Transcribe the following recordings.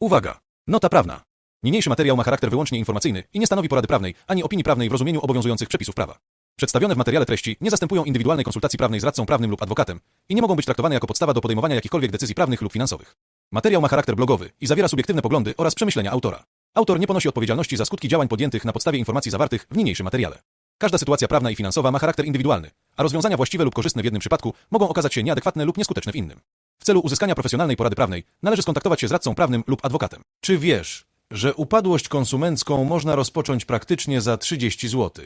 Uwaga! Nota prawna. Niniejszy materiał ma charakter wyłącznie informacyjny i nie stanowi porady prawnej, ani opinii prawnej w rozumieniu obowiązujących przepisów prawa. Przedstawione w materiale treści nie zastępują indywidualnej konsultacji prawnej z radcą prawnym lub adwokatem i nie mogą być traktowane jako podstawa do podejmowania jakichkolwiek decyzji prawnych lub finansowych. Materiał ma charakter blogowy i zawiera subiektywne poglądy oraz przemyślenia autora. Autor nie ponosi odpowiedzialności za skutki działań podjętych na podstawie informacji zawartych w niniejszym materiale. Każda sytuacja prawna i finansowa ma charakter indywidualny, a rozwiązania właściwe lub korzystne w jednym przypadku mogą okazać się nieadekwatne lub nieskuteczne w innym. W celu uzyskania profesjonalnej porady prawnej należy skontaktować się z radcą prawnym lub adwokatem. Czy wiesz, że upadłość konsumencką można rozpocząć praktycznie za 30 zł?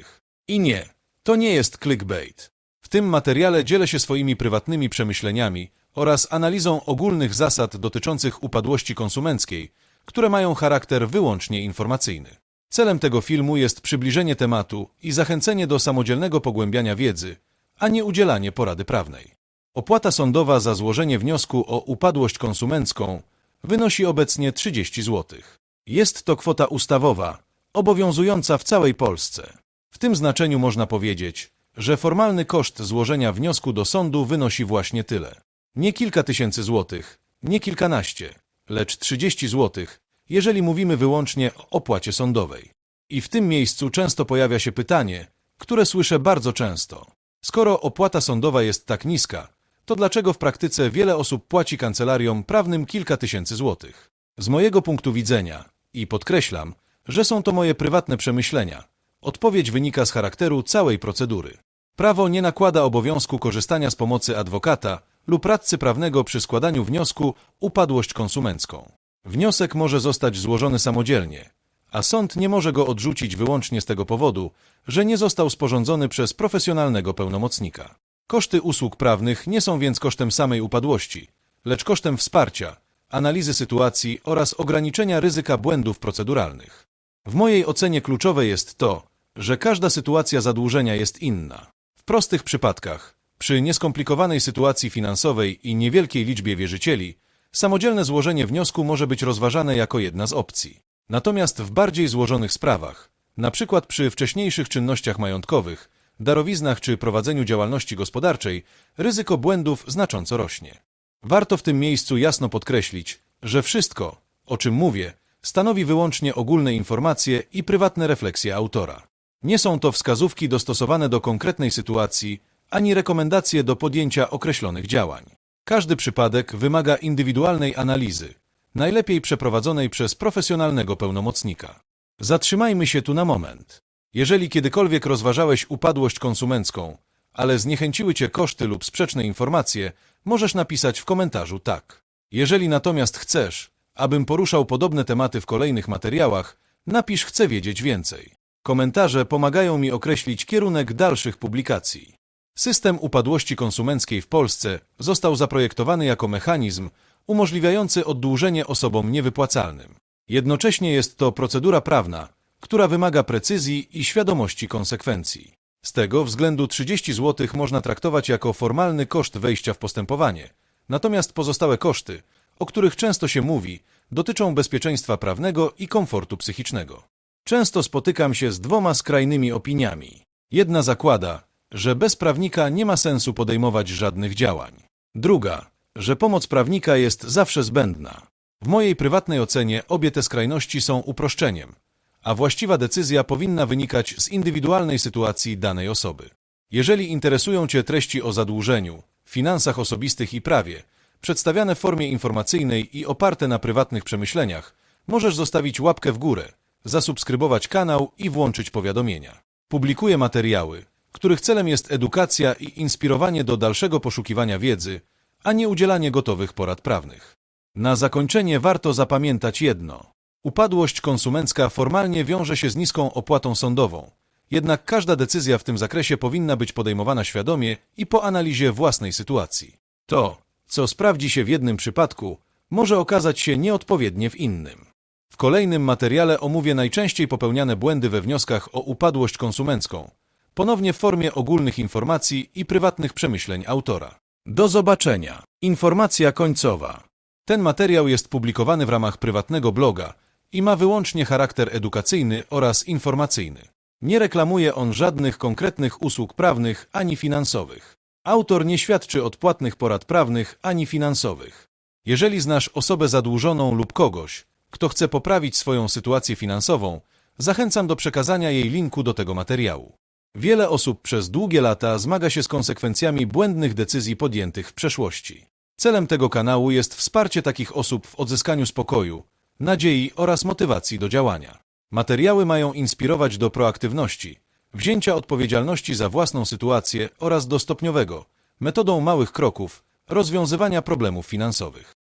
I nie, to nie jest clickbait. W tym materiale dzielę się swoimi prywatnymi przemyśleniami oraz analizą ogólnych zasad dotyczących upadłości konsumenckiej, które mają charakter wyłącznie informacyjny. Celem tego filmu jest przybliżenie tematu i zachęcenie do samodzielnego pogłębiania wiedzy, a nie udzielanie porady prawnej. Opłata sądowa za złożenie wniosku o upadłość konsumencką wynosi obecnie 30 zł. Jest to kwota ustawowa, obowiązująca w całej Polsce. W tym znaczeniu można powiedzieć, że formalny koszt złożenia wniosku do sądu wynosi właśnie tyle. Nie kilka tysięcy złotych, nie kilkanaście, lecz 30 złotych, jeżeli mówimy wyłącznie o opłacie sądowej. I w tym miejscu często pojawia się pytanie, które słyszę bardzo często. Skoro opłata sądowa jest tak niska, to dlaczego w praktyce wiele osób płaci kancelariom prawnym kilka tysięcy złotych? Z mojego punktu widzenia, i podkreślam, że są to moje prywatne przemyślenia, odpowiedź wynika z charakteru całej procedury. Prawo nie nakłada obowiązku korzystania z pomocy adwokata lub radcy prawnego przy składaniu wniosku upadłość konsumencką. Wniosek może zostać złożony samodzielnie, a sąd nie może go odrzucić wyłącznie z tego powodu, że nie został sporządzony przez profesjonalnego pełnomocnika. Koszty usług prawnych nie są więc kosztem samej upadłości, lecz kosztem wsparcia, analizy sytuacji oraz ograniczenia ryzyka błędów proceduralnych. W mojej ocenie kluczowe jest to, że każda sytuacja zadłużenia jest inna. W prostych przypadkach, przy nieskomplikowanej sytuacji finansowej i niewielkiej liczbie wierzycieli, samodzielne złożenie wniosku może być rozważane jako jedna z opcji. Natomiast w bardziej złożonych sprawach, przykład przy wcześniejszych czynnościach majątkowych, darowiznach czy prowadzeniu działalności gospodarczej, ryzyko błędów znacząco rośnie. Warto w tym miejscu jasno podkreślić, że wszystko, o czym mówię, stanowi wyłącznie ogólne informacje i prywatne refleksje autora. Nie są to wskazówki dostosowane do konkretnej sytuacji, ani rekomendacje do podjęcia określonych działań. Każdy przypadek wymaga indywidualnej analizy, najlepiej przeprowadzonej przez profesjonalnego pełnomocnika. Zatrzymajmy się tu na moment. Jeżeli kiedykolwiek rozważałeś upadłość konsumencką, ale zniechęciły cię koszty lub sprzeczne informacje, możesz napisać w komentarzu tak. Jeżeli natomiast chcesz, abym poruszał podobne tematy w kolejnych materiałach, napisz chcę wiedzieć więcej. Komentarze pomagają mi określić kierunek dalszych publikacji. System upadłości konsumenckiej w Polsce został zaprojektowany jako mechanizm umożliwiający oddłużenie osobom niewypłacalnym. Jednocześnie jest to procedura prawna, która wymaga precyzji i świadomości konsekwencji. Z tego względu 30 zł można traktować jako formalny koszt wejścia w postępowanie, natomiast pozostałe koszty, o których często się mówi, dotyczą bezpieczeństwa prawnego i komfortu psychicznego. Często spotykam się z dwoma skrajnymi opiniami. Jedna zakłada, że bez prawnika nie ma sensu podejmować żadnych działań. Druga, że pomoc prawnika jest zawsze zbędna. W mojej prywatnej ocenie obie te skrajności są uproszczeniem, a właściwa decyzja powinna wynikać z indywidualnej sytuacji danej osoby. Jeżeli interesują Cię treści o zadłużeniu, finansach osobistych i prawie, przedstawiane w formie informacyjnej i oparte na prywatnych przemyśleniach, możesz zostawić łapkę w górę, zasubskrybować kanał i włączyć powiadomienia. Publikuję materiały, których celem jest edukacja i inspirowanie do dalszego poszukiwania wiedzy, a nie udzielanie gotowych porad prawnych. Na zakończenie warto zapamiętać jedno. Upadłość konsumencka formalnie wiąże się z niską opłatą sądową, jednak każda decyzja w tym zakresie powinna być podejmowana świadomie i po analizie własnej sytuacji. To, co sprawdzi się w jednym przypadku, może okazać się nieodpowiednie w innym. W kolejnym materiale omówię najczęściej popełniane błędy we wnioskach o upadłość konsumencką, ponownie w formie ogólnych informacji i prywatnych przemyśleń autora. Do zobaczenia. Informacja końcowa. Ten materiał jest publikowany w ramach prywatnego bloga i ma wyłącznie charakter edukacyjny oraz informacyjny. Nie reklamuje on żadnych konkretnych usług prawnych ani finansowych. Autor nie świadczy odpłatnych porad prawnych ani finansowych. Jeżeli znasz osobę zadłużoną lub kogoś, Kto chce poprawić swoją sytuację finansową, zachęcam do przekazania jej linku do tego materiału. Wiele osób przez długie lata zmaga się z konsekwencjami błędnych decyzji podjętych w przeszłości. Celem tego kanału jest wsparcie takich osób w odzyskaniu spokoju, nadziei oraz motywacji do działania. Materiały mają inspirować do proaktywności, wzięcia odpowiedzialności za własną sytuację oraz do stopniowego, metodą małych kroków, rozwiązywania problemów finansowych.